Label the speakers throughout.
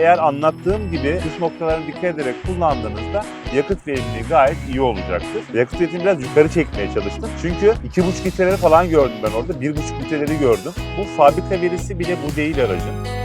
Speaker 1: eğer anlattığım gibi püf noktalarına dikkat ederek kullandığınızda yakıt verimliliği gayet iyi olacaktır. Yakıt verimini biraz yukarı çekmeye çalıştım. Çünkü 2,5 litreleri falan gördüm ben orada. 1,5 litreleri gördüm. Bu fabrika verisi bile bu değil aracın.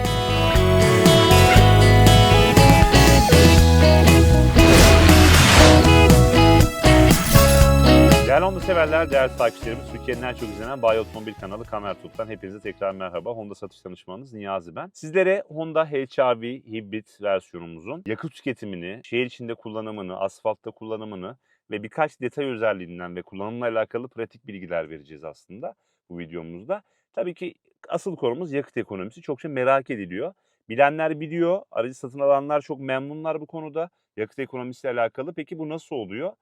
Speaker 1: Değerli Honda severler, değerli takipçilerimiz, Türkiye'nin en çok izlenen Bayi Otomobil kanalı Kamer Tut'tan hepinize tekrar merhaba. Honda satış danışmanınız Niyazi ben. Sizlere Honda HR-V hibrit versiyonumuzun yakıt tüketimini, şehir içinde kullanımını, asfaltta kullanımını ve birkaç detay özelliğinden ve kullanımla alakalı pratik bilgiler vereceğiz aslında bu videomuzda. Tabii ki asıl konumuz yakıt ekonomisi. Çokça merak ediliyor. Bilenler biliyor, aracı satın alanlar çok memnunlar bu konuda. Yakıt ekonomisiyle alakalı. Peki bu nasıl oluyor?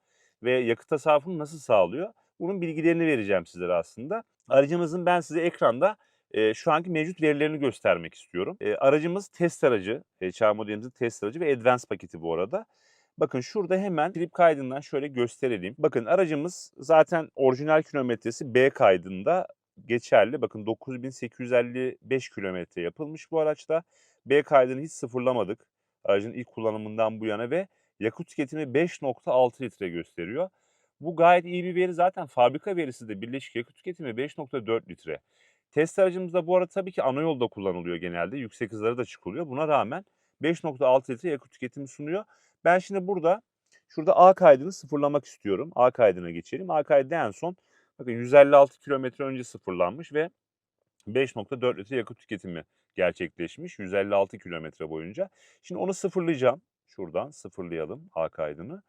Speaker 1: Ve yakıt tasarrufunu nasıl sağlıyor? Bunun bilgilerini vereceğim sizlere aslında. Aracımızın ben size ekranda e, şu anki mevcut verilerini göstermek istiyorum. E, aracımız test aracı, HR modelimizin test aracı ve Advance paketi bu arada. Bakın şurada hemen trip kaydından şöyle gösterelim. Bakın aracımız zaten orijinal kilometresi B kaydında geçerli. Bakın 9855 kilometre yapılmış bu araçta. B kaydını hiç sıfırlamadık. Aracın ilk kullanımından bu yana ve yakıt tüketimi 5.6 litre gösteriyor. Bu gayet iyi bir veri. Zaten fabrika verisi de birleşik yakıt tüketimi 5.4 litre. Test aracımızda bu arada tabii ki ana yolda kullanılıyor genelde. Yüksek hızları da çıkılıyor. Buna rağmen 5.6 litre yakıt tüketimi sunuyor. Ben şimdi burada şurada A kaydını sıfırlamak istiyorum. A kaydına geçelim. A kaydı en son bakın 156 kilometre önce sıfırlanmış ve 5.4 litre yakıt tüketimi gerçekleşmiş 156 kilometre boyunca. Şimdi onu sıfırlayacağım. Şuradan sıfırlayalım A kaydını.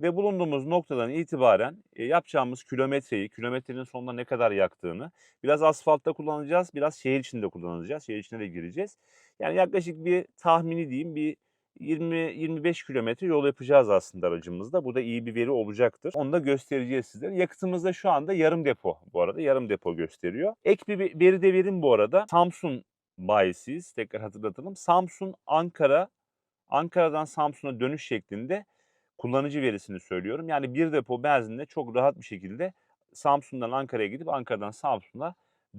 Speaker 1: Ve bulunduğumuz noktadan itibaren e, yapacağımız kilometreyi, kilometrenin sonunda ne kadar yaktığını biraz asfaltta kullanacağız, biraz şehir içinde kullanacağız. Şehir içine de gireceğiz. Yani yaklaşık bir tahmini diyeyim bir 20-25 kilometre yol yapacağız aslında aracımızda. Bu da iyi bir veri olacaktır. Onu da göstereceğiz sizlere. Yakıtımız da şu anda yarım depo bu arada. Yarım depo gösteriyor. Ek bir veri de verin bu arada. Samsun bayisiyiz. Tekrar hatırlatalım. Samsun, Ankara, Ankara'dan Samsun'a dönüş şeklinde kullanıcı verisini söylüyorum. Yani bir depo benzinle çok rahat bir şekilde Samsun'dan Ankara'ya gidip Ankara'dan Samsun'a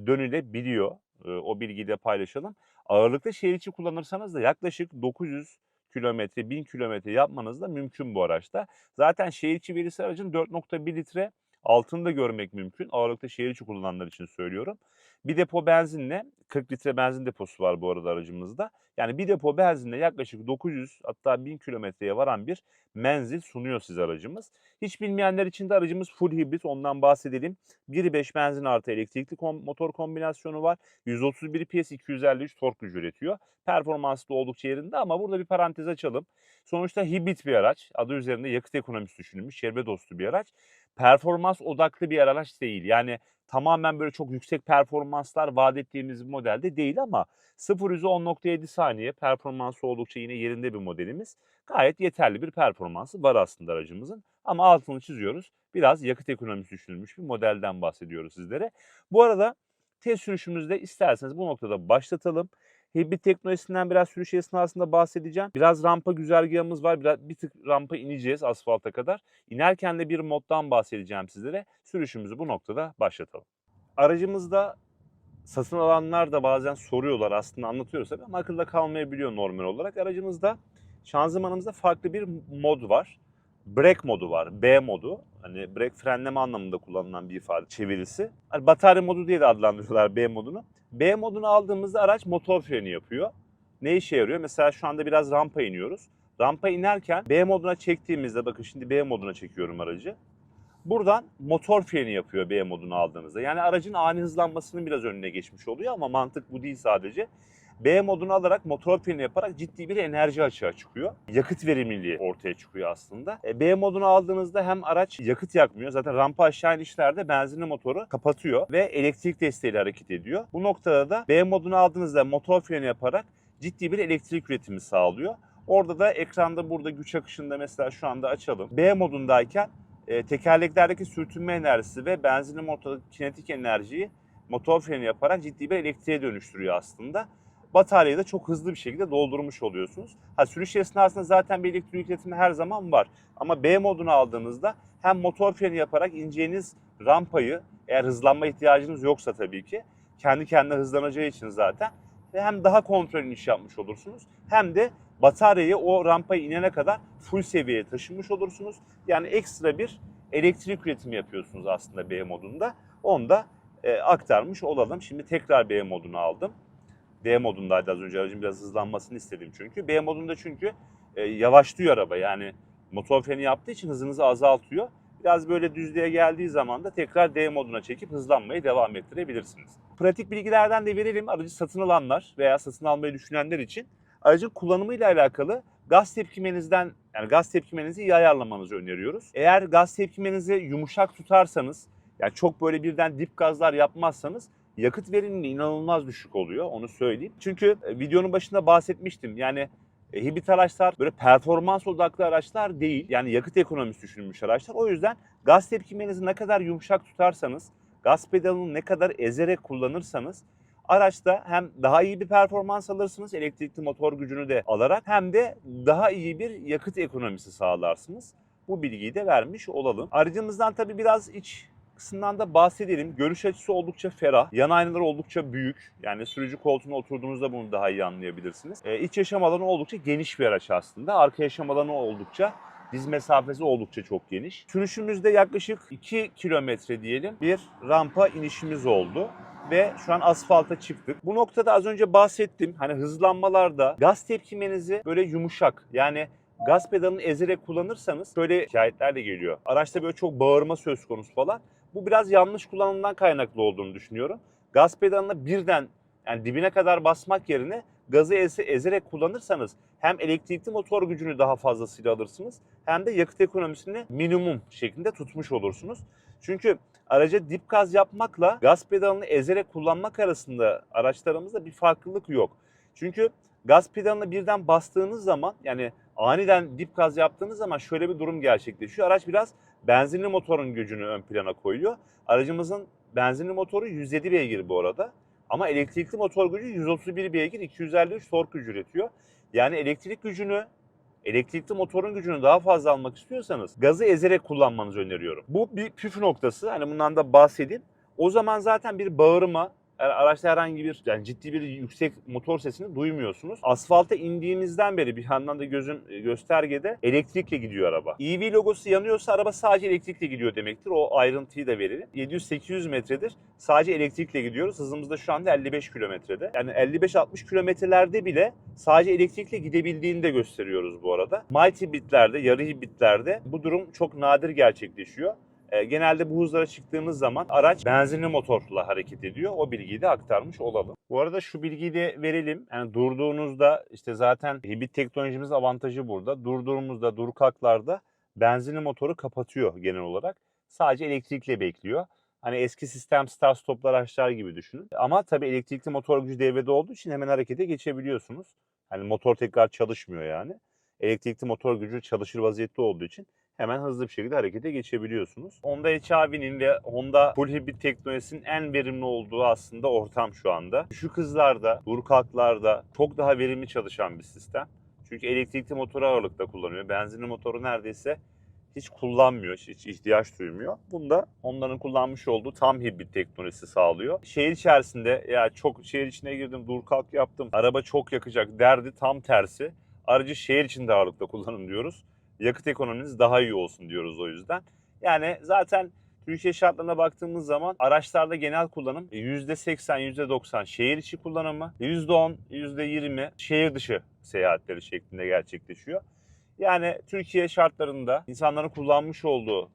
Speaker 1: dönülebiliyor. O bilgiyi de paylaşalım. Ağırlıklı şehir içi kullanırsanız da yaklaşık 900 kilometre, 1000 kilometre yapmanız da mümkün bu araçta. Zaten şehir içi verisi aracın 4.1 litre altını da görmek mümkün. Ağırlıkta şehir içi kullananlar için söylüyorum. Bir depo benzinle 40 litre benzin deposu var bu arada aracımızda. Yani bir depo benzinle yaklaşık 900 hatta 1000 kilometreye varan bir menzil sunuyor size aracımız. Hiç bilmeyenler için de aracımız full hibrit ondan bahsedelim. 1.5 benzin artı elektrikli kom- motor kombinasyonu var. 131 PS 253 tork gücü üretiyor. Performansı da oldukça yerinde ama burada bir parantez açalım. Sonuçta hibrit bir araç. Adı üzerinde yakıt ekonomisi düşünülmüş. Çevre dostu bir araç. Performans odaklı bir araç değil. Yani tamamen böyle çok yüksek performanslar vaat ettiğimiz bir modelde değil ama 0 yüzü 10.7 saniye performansı oldukça yine yerinde bir modelimiz. Gayet yeterli bir performansı var aslında aracımızın. Ama altını çiziyoruz. Biraz yakıt ekonomisi düşünülmüş bir modelden bahsediyoruz sizlere. Bu arada test sürüşümüzde isterseniz bu noktada başlatalım. Hibrit teknolojisinden biraz sürüş esnasında bahsedeceğim. Biraz rampa güzergahımız var. Biraz bir tık rampa ineceğiz asfalta kadar. İnerken de bir moddan bahsedeceğim sizlere. Sürüşümüzü bu noktada başlatalım. Aracımızda satın alanlar da bazen soruyorlar aslında anlatıyoruz tabii ama akılda kalmayabiliyor normal olarak. Aracımızda şanzımanımızda farklı bir mod var. Brake modu var. B modu. Hani brake frenleme anlamında kullanılan bir ifade çevirisi. Hani batarya modu diye de adlandırıyorlar B modunu. B modunu aldığımızda araç motor freni yapıyor. Ne işe yarıyor? Mesela şu anda biraz rampa iniyoruz. Rampa inerken B moduna çektiğimizde bakın şimdi B moduna çekiyorum aracı. Buradan motor freni yapıyor B modunu aldığınızda. Yani aracın ani hızlanmasının biraz önüne geçmiş oluyor ama mantık bu değil sadece. B modunu alarak motor freni yaparak ciddi bir enerji açığa çıkıyor. Yakıt verimliliği ortaya çıkıyor aslında. E, B modunu aldığınızda hem araç yakıt yakmıyor. Zaten rampa aşağı inişlerde benzinli motoru kapatıyor ve elektrik desteğiyle hareket ediyor. Bu noktada da B modunu aldığınızda motor freni yaparak ciddi bir elektrik üretimi sağlıyor. Orada da ekranda burada güç akışında mesela şu anda açalım. B modundayken e, tekerleklerdeki sürtünme enerjisi ve benzinli motordaki kinetik enerjiyi motor freni yaparak ciddi bir elektriğe dönüştürüyor aslında. Bataryayı da çok hızlı bir şekilde doldurmuş oluyorsunuz. Ha sürüş esnasında zaten bir elektrik üretimi her zaman var. Ama B modunu aldığınızda hem motor freni yaparak ineceğiniz rampayı eğer hızlanma ihtiyacınız yoksa tabii ki kendi kendine hızlanacağı için zaten ve hem daha kontrol iniş yapmış olursunuz hem de bataryayı o rampaya inene kadar full seviyeye taşımış olursunuz. Yani ekstra bir elektrik üretimi yapıyorsunuz aslında B modunda. Onu da e, aktarmış olalım. Şimdi tekrar B modunu aldım. D modundaydı az önce aracın biraz hızlanmasını istedim çünkü. B modunda çünkü e, yavaşlıyor araba yani motor freni yaptığı için hızınızı azaltıyor. Biraz böyle düzlüğe geldiği zaman da tekrar D moduna çekip hızlanmayı devam ettirebilirsiniz. Pratik bilgilerden de verelim aracı satın alanlar veya satın almayı düşünenler için aracın kullanımıyla alakalı gaz tepkimenizden yani gaz tepkimenizi iyi ayarlamanızı öneriyoruz. Eğer gaz tepkimenizi yumuşak tutarsanız yani çok böyle birden dip gazlar yapmazsanız yakıt verimliliği inanılmaz düşük oluyor onu söyleyeyim. Çünkü e, videonun başında bahsetmiştim yani e, hibrit araçlar böyle performans odaklı araçlar değil. Yani yakıt ekonomisi düşünülmüş araçlar. O yüzden gaz tepkimenizi ne kadar yumuşak tutarsanız, gaz pedalını ne kadar ezerek kullanırsanız araçta hem daha iyi bir performans alırsınız elektrikli motor gücünü de alarak hem de daha iyi bir yakıt ekonomisi sağlarsınız. Bu bilgiyi de vermiş olalım. Aracımızdan tabii biraz iç kısmından da bahsedelim. Görüş açısı oldukça ferah. Yan aynaları oldukça büyük. Yani sürücü koltuğuna oturduğunuzda bunu daha iyi anlayabilirsiniz. Ee, iç yaşam alanı oldukça geniş bir araç aslında. Arka yaşam alanı oldukça diz mesafesi oldukça çok geniş. Sürüşümüzde yaklaşık 2 kilometre diyelim bir rampa inişimiz oldu ve şu an asfalta çıktık. Bu noktada az önce bahsettim. Hani hızlanmalarda gaz tepkimenizi böyle yumuşak yani gaz pedalını ezerek kullanırsanız şöyle şikayetler de geliyor. Araçta böyle çok bağırma söz konusu falan. Bu biraz yanlış kullanımdan kaynaklı olduğunu düşünüyorum. Gaz pedalına birden yani dibine kadar basmak yerine gazı eze- ezerek kullanırsanız hem elektrikli motor gücünü daha fazlasıyla alırsınız hem de yakıt ekonomisini minimum şeklinde tutmuş olursunuz. Çünkü araca dip gaz yapmakla gaz pedalını ezerek kullanmak arasında araçlarımızda bir farklılık yok. Çünkü gaz pedalını birden bastığınız zaman yani aniden dip gaz yaptığınız zaman şöyle bir durum gerçekleşiyor. Araç biraz benzinli motorun gücünü ön plana koyuyor. Aracımızın benzinli motoru 107 beygir bu arada. Ama elektrikli motor gücü 131 beygir 253 tork gücü üretiyor. Yani elektrik gücünü elektrikli motorun gücünü daha fazla almak istiyorsanız gazı ezerek kullanmanızı öneriyorum. Bu bir püf noktası. Hani bundan da bahsedeyim. O zaman zaten bir bağırma, yani araçta herhangi bir yani ciddi bir yüksek motor sesini duymuyorsunuz. Asfalta indiğimizden beri bir yandan da gözün e, göstergede elektrikle gidiyor araba. EV logosu yanıyorsa araba sadece elektrikle gidiyor demektir. O ayrıntıyı da verelim. 700-800 metredir. Sadece elektrikle gidiyoruz. Hızımız da şu anda 55 kilometrede. Yani 55-60 kilometrelerde bile sadece elektrikle gidebildiğini de gösteriyoruz bu arada. Mild hibritlerde, yarı hibritlerde bu durum çok nadir gerçekleşiyor. E, genelde bu hızlara çıktığımız zaman araç benzinli motorla hareket ediyor. O bilgiyi de aktarmış olalım. Bu arada şu bilgiyi de verelim. Yani durduğunuzda işte zaten hibrit teknolojimizin avantajı burada. Durduğumuzda dur kalklarda benzinli motoru kapatıyor genel olarak. Sadece elektrikle bekliyor. Hani eski sistem start stoplar araçlar gibi düşünün. Ama tabii elektrikli motor gücü devrede olduğu için hemen harekete geçebiliyorsunuz. Hani motor tekrar çalışmıyor yani. Elektrikli motor gücü çalışır vaziyette olduğu için hemen hızlı bir şekilde harekete geçebiliyorsunuz. Honda HRV'nin ve Honda Full Hybrid teknolojisinin en verimli olduğu aslında ortam şu anda. Düşük hızlarda, dur kalklarda çok daha verimli çalışan bir sistem. Çünkü elektrikli motoru ağırlıkta kullanıyor. Benzinli motoru neredeyse hiç kullanmıyor, hiç, ihtiyaç duymuyor. Bunda Honda'nın kullanmış olduğu tam hibrit teknolojisi sağlıyor. Şehir içerisinde ya çok şehir içine girdim, dur kalk yaptım, araba çok yakacak derdi tam tersi. Aracı şehir içinde ağırlıkta kullanın diyoruz yakıt ekonominiz daha iyi olsun diyoruz o yüzden. Yani zaten Türkiye şartlarına baktığımız zaman araçlarda genel kullanım %80, %90 şehir içi kullanımı, %10, %20 şehir dışı seyahatleri şeklinde gerçekleşiyor. Yani Türkiye şartlarında insanların kullanmış olduğu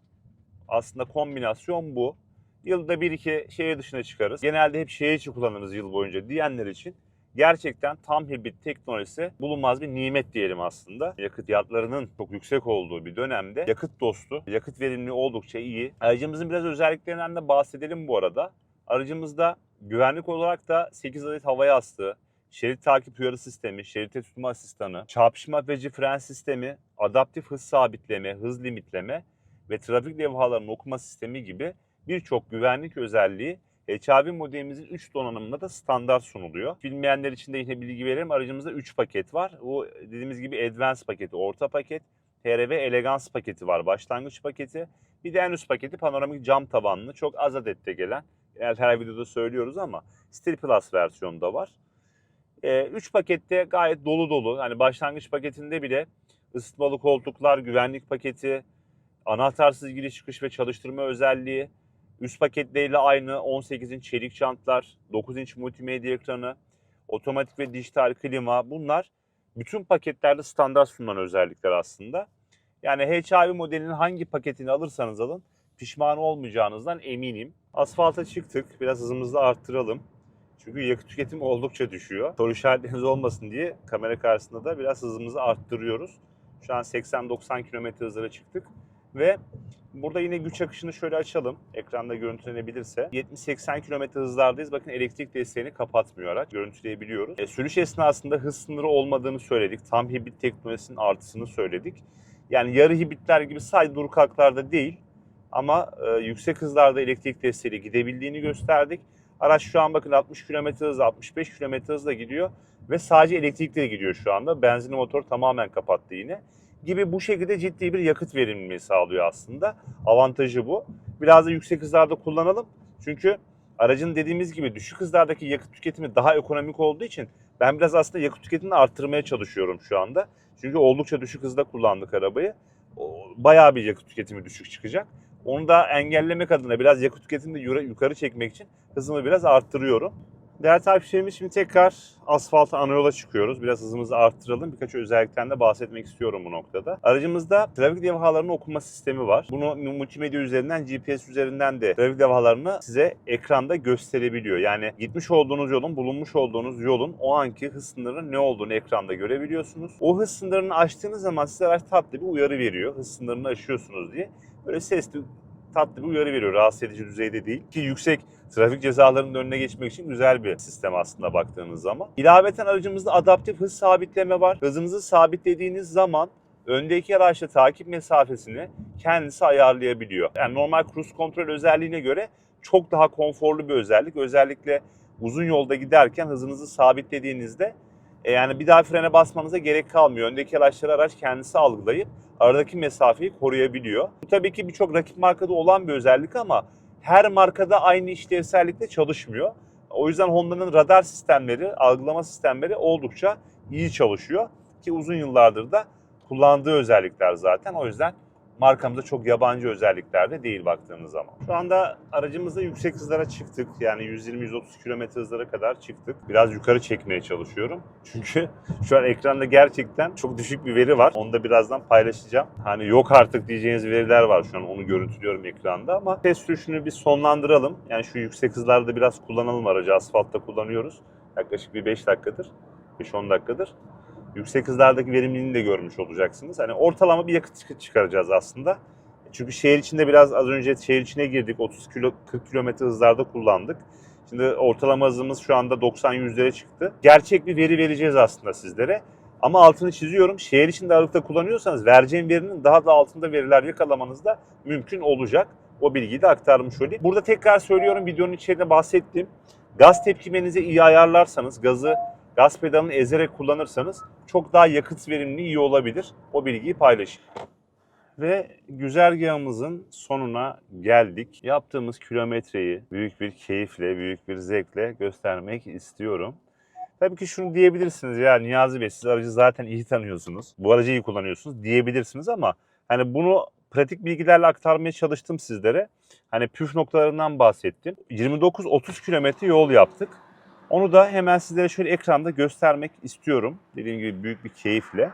Speaker 1: aslında kombinasyon bu. Yılda bir iki şehir dışına çıkarız. Genelde hep şehir içi kullanırız yıl boyunca diyenler için gerçekten tam hibrit teknolojisi bulunmaz bir nimet diyelim aslında. Yakıt fiyatlarının çok yüksek olduğu bir dönemde yakıt dostu, yakıt verimliliği oldukça iyi. Aracımızın biraz özelliklerinden de bahsedelim bu arada. Aracımızda güvenlik olarak da 8 adet hava yastığı, şerit takip uyarı sistemi, şerite tutma asistanı, çarpışma veci fren sistemi, adaptif hız sabitleme, hız limitleme ve trafik levhalarının okuma sistemi gibi birçok güvenlik özelliği HRV modelimizin 3 donanımında da standart sunuluyor. Bilmeyenler için de yine bilgi verelim. Aracımızda 3 paket var. Bu dediğimiz gibi Advance paketi, orta paket, TRV Elegance paketi var. Başlangıç paketi. Bir de en üst paketi panoramik cam tabanlı. Çok az adette gelen. Her videoda söylüyoruz ama Steel Plus versiyonu da var. 3 pakette gayet dolu dolu. Hani başlangıç paketinde bile ısıtmalı koltuklar, güvenlik paketi, anahtarsız giriş çıkış ve çalıştırma özelliği, üst paketleriyle aynı 18 inç çelik jantlar, 9 inç multimedya ekranı, otomatik ve dijital klima bunlar bütün paketlerde standart sunulan özellikler aslında. Yani HRV modelinin hangi paketini alırsanız alın pişman olmayacağınızdan eminim. Asfalta çıktık. Biraz hızımızı arttıralım. Çünkü yakıt tüketimi oldukça düşüyor. Soru işaretleriniz olmasın diye kamera karşısında da biraz hızımızı arttırıyoruz. Şu an 80-90 km hızlara çıktık. Ve burada yine güç akışını şöyle açalım. Ekranda görüntülenebilirse. 70-80 km hızlardayız. Bakın elektrik desteğini kapatmıyor araç. Görüntüleyebiliyoruz. E, sürüş esnasında hız sınırı olmadığını söyledik. Tam hibrit teknolojisinin artısını söyledik. Yani yarı hibritler gibi sadece dur kalklarda değil ama e, yüksek hızlarda elektrik desteğiyle gidebildiğini gösterdik. Araç şu an bakın 60 km hızla 65 km hızla gidiyor ve sadece elektrikle gidiyor şu anda. Benzinli motor tamamen kapattı yine. Gibi bu şekilde ciddi bir yakıt verimliliği sağlıyor aslında. Avantajı bu. Biraz da yüksek hızlarda kullanalım. Çünkü aracın dediğimiz gibi düşük hızlardaki yakıt tüketimi daha ekonomik olduğu için ben biraz aslında yakıt tüketimini arttırmaya çalışıyorum şu anda. Çünkü oldukça düşük hızda kullandık arabayı. Bayağı bir yakıt tüketimi düşük çıkacak. Onu da engellemek adına biraz yakıt tüketimini yukarı çekmek için hızımı biraz arttırıyorum. Değerli takipçilerimiz şimdi tekrar asfalta ana yola çıkıyoruz. Biraz hızımızı arttıralım. Birkaç özellikten de bahsetmek istiyorum bu noktada. Aracımızda trafik levhalarının okuma sistemi var. Bunu multimedya üzerinden, GPS üzerinden de trafik levhalarını size ekranda gösterebiliyor. Yani gitmiş olduğunuz yolun, bulunmuş olduğunuz yolun o anki hız sınırının ne olduğunu ekranda görebiliyorsunuz. O hız sınırını aştığınız zaman size araç tatlı bir uyarı veriyor. Hız sınırını aşıyorsunuz diye. Böyle sesli tatlı bir uyarı veriyor. Rahatsız edici düzeyde değil. Ki yüksek trafik cezalarının önüne geçmek için güzel bir sistem aslında baktığınız zaman. İlaveten aracımızda adaptif hız sabitleme var. Hızınızı sabitlediğiniz zaman öndeki araçla takip mesafesini kendisi ayarlayabiliyor. Yani normal cruise kontrol özelliğine göre çok daha konforlu bir özellik. Özellikle uzun yolda giderken hızınızı sabitlediğinizde e, yani bir daha frene basmanıza gerek kalmıyor. Öndeki araçları araç kendisi algılayıp aradaki mesafeyi koruyabiliyor. Bu tabii ki birçok rakip markada olan bir özellik ama her markada aynı işlevsellikle çalışmıyor. O yüzden Honda'nın radar sistemleri, algılama sistemleri oldukça iyi çalışıyor. Ki uzun yıllardır da kullandığı özellikler zaten. O yüzden markamıza çok yabancı özellikler de değil baktığınız zaman. Şu anda aracımızda yüksek hızlara çıktık. Yani 120-130 km hızlara kadar çıktık. Biraz yukarı çekmeye çalışıyorum. Çünkü şu an ekranda gerçekten çok düşük bir veri var. Onu da birazdan paylaşacağım. Hani yok artık diyeceğiniz veriler var şu an. Onu görüntülüyorum ekranda ama test sürüşünü bir sonlandıralım. Yani şu yüksek hızlarda biraz kullanalım aracı. Asfaltta kullanıyoruz. Yaklaşık bir 5 dakikadır. 5-10 dakikadır yüksek hızlardaki verimliliğini de görmüş olacaksınız. Hani ortalama bir yakıt çık- çıkaracağız aslında. Çünkü şehir içinde biraz az önce şehir içine girdik. 30 kilo 40 kilometre hızlarda kullandık. Şimdi ortalama hızımız şu anda 90-100'lere çıktı. Gerçek bir veri vereceğiz aslında sizlere. Ama altını çiziyorum. Şehir içinde aralıkta kullanıyorsanız vereceğim verinin daha da altında veriler yakalamanız da mümkün olacak. O bilgiyi de aktarmış olayım. Burada tekrar söylüyorum videonun içerisinde bahsettim. Gaz tepkimenizi iyi ayarlarsanız, gazı gaz pedalını ezerek kullanırsanız çok daha yakıt verimliliği iyi olabilir. O bilgiyi paylaşayım. Ve güzergahımızın sonuna geldik. Yaptığımız kilometreyi büyük bir keyifle, büyük bir zevkle göstermek istiyorum. Tabii ki şunu diyebilirsiniz ya Niyazi Bey siz aracı zaten iyi tanıyorsunuz. Bu aracı iyi kullanıyorsunuz diyebilirsiniz ama hani bunu pratik bilgilerle aktarmaya çalıştım sizlere. Hani püf noktalarından bahsettim. 29-30 kilometre yol yaptık. Onu da hemen sizlere şöyle ekranda göstermek istiyorum. Dediğim gibi büyük bir keyifle.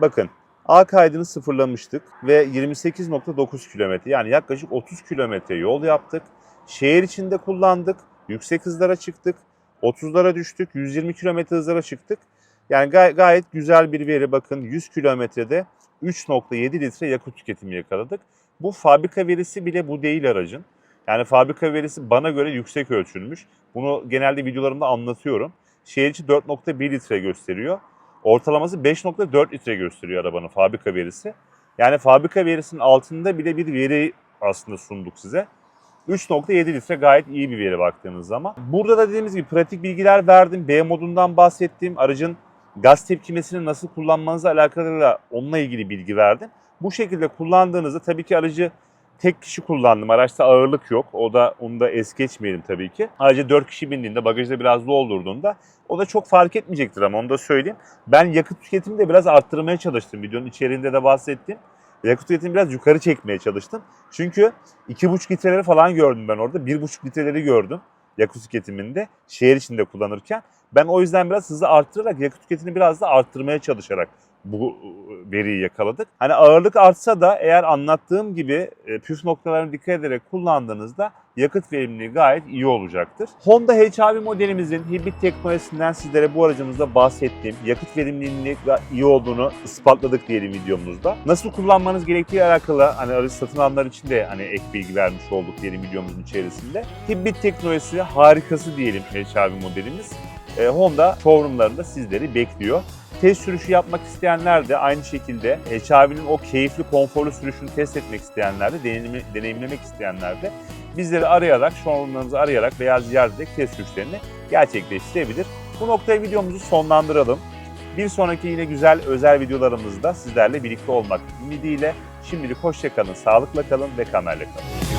Speaker 1: Bakın A kaydını sıfırlamıştık ve 28.9 kilometre yani yaklaşık 30 kilometre yol yaptık. Şehir içinde kullandık. Yüksek hızlara çıktık. 30'lara düştük. 120 kilometre hızlara çıktık. Yani gay- gayet güzel bir veri. Bakın 100 kilometrede 3.7 litre yakıt tüketimi yakaladık. Bu fabrika verisi bile bu değil aracın. Yani fabrika verisi bana göre yüksek ölçülmüş. Bunu genelde videolarımda anlatıyorum. Şehir içi 4.1 litre gösteriyor. Ortalaması 5.4 litre gösteriyor arabanın fabrika verisi. Yani fabrika verisinin altında bile bir veri aslında sunduk size. 3.7 litre gayet iyi bir veri baktığınız zaman. Burada da dediğimiz gibi pratik bilgiler verdim. B modundan bahsettim. Aracın gaz tepkimesini nasıl kullanmanızla alakalı da onunla ilgili bilgi verdim. Bu şekilde kullandığınızda tabii ki aracı tek kişi kullandım. Araçta ağırlık yok. O da onu da es geçmeyelim tabii ki. Ayrıca 4 kişi bindiğinde bagajda biraz doldurduğunda o da çok fark etmeyecektir ama onu da söyleyeyim. Ben yakıt tüketimini de biraz arttırmaya çalıştım. Videonun içeriğinde de bahsettim. Yakıt tüketimini biraz yukarı çekmeye çalıştım. Çünkü 2,5 litreleri falan gördüm ben orada. 1,5 litreleri gördüm yakıt tüketiminde şehir içinde kullanırken. Ben o yüzden biraz hızı arttırarak yakıt tüketimini biraz da arttırmaya çalışarak bu veriyi yakaladık. Hani ağırlık artsa da eğer anlattığım gibi e, püf noktalarına dikkat ederek kullandığınızda yakıt verimliliği gayet iyi olacaktır. Honda HR-V modelimizin hibrit teknolojisinden sizlere bu aracımızda bahsettiğim yakıt verimliliğinin iyi olduğunu ispatladık diyelim videomuzda. Nasıl kullanmanız gerektiği alakalı hani aracı satın alanlar için de hani ek bilgi vermiş olduk diyelim videomuzun içerisinde. Hibrit teknolojisi harikası diyelim HR-V modelimiz. E, Honda showroomlarında sizleri bekliyor. Test sürüşü yapmak isteyenler de aynı şekilde HRV'nin o keyifli, konforlu sürüşünü test etmek isteyenler de, deneyimle- deneyimlemek isteyenler de bizleri arayarak, showroomlarımızı arayarak veya ziyaret ederek test sürüşlerini gerçekleştirebilir. Bu noktaya videomuzu sonlandıralım. Bir sonraki yine güzel özel videolarımızda sizlerle birlikte olmak ümidiyle şimdilik hoşçakalın, sağlıkla kalın ve kamerle kalın.